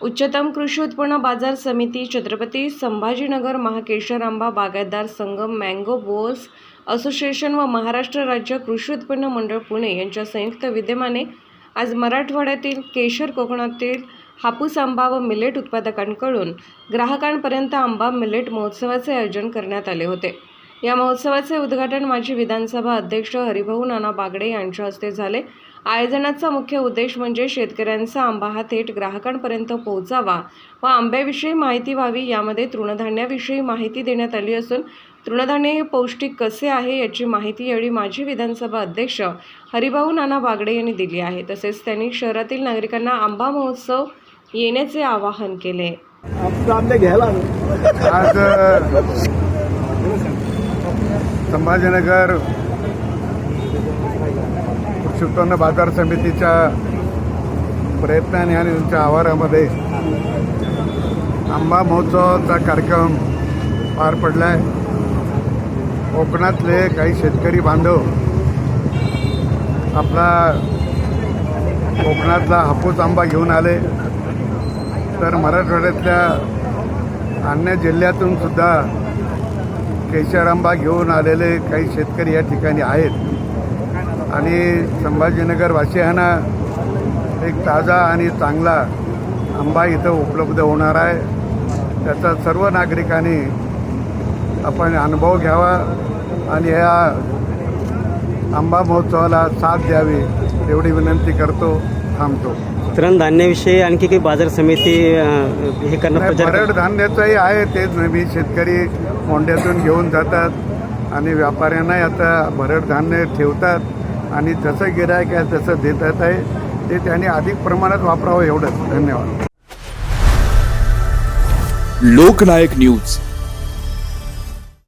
उच्चतम कृषी उत्पन्न बाजार समिती छत्रपती संभाजीनगर महाकेशर आंबा बागायतदार संगम मँगो बोल्स असोसिएशन व महाराष्ट्र राज्य कृषी उत्पन्न मंडळ पुणे यांच्या संयुक्त विद्यमाने आज मराठवाड्यातील केशर कोकणातील हापूस आंबा व मिलेट उत्पादकांकडून ग्राहकांपर्यंत आंबा मिलेट महोत्सवाचे आयोजन करण्यात आले होते. या महोत्सवाचे उद्घाटन माजी विधानसभा अध्यक्ष हरिभाऊ नाना बागडे यांच्या हस्ते झाले. आयोजनाचा मुख्य उद्देश म्हणजे शेतकऱ्यांचा आंबा हा थेट ग्राहकांपर्यंत पोहोचावा व आंब्याविषयी माहिती व्हावी यामध्ये तृणधान्याविषयी माहिती देण्यात आली असून तृणधान्य हे पौष्टिक कसे आहे याची माहिती यावेळी माजी विधानसभा अध्यक्ष हरिभाऊ नाना बागडे यांनी दिली आहे. तसेच त्यांनी शहरातील नागरिकांना आंबा महोत्सव येण्याचे आवाहन केले. घ्यायला संभाजीनगर कृषी उत्पन्न बाजार समितीच्या प्रयत्नाने आणि त्यांच्या आवारामध्ये आंबा महोत्सवाचा कार्यक्रम पार पडला आहे कोकणातले काही शेतकरी बांधव आपला कोकणातला हापूस आंबा घेऊन आले. तर मराठवाड्यातल्या अन्य जिल्ह्यातून सुद्धा केशर आंबा घेऊन आलेले काही शेतकरी या ठिकाणी आहेत. आणि संभाजीनगर वासियांना एक ताजा आणि चांगला आंबा इथं उपलब्ध होणार आहे. त्याचा सर्व नागरिकांनी आपण अनुभव घ्यावा आणि या आंबा महोत्सवाला साथ द्यावी एवढी विनंती करतो थांबतो. तृणधान्याविषयी आणखी काही बाजार समिती हे करणं धान्याचंही आहे तेच नेहमी शेतकरी मोंड्यातून घेऊन जातात आणि व्यापाऱ्यांनाही आता भरड धान्य ठेवतात आणि जसं गिरायक आहे तसं देतात आहे ते त्यांनी अधिक प्रमाणात वापरावं एवढंच. धन्यवाद. लोकनायक न्यूज.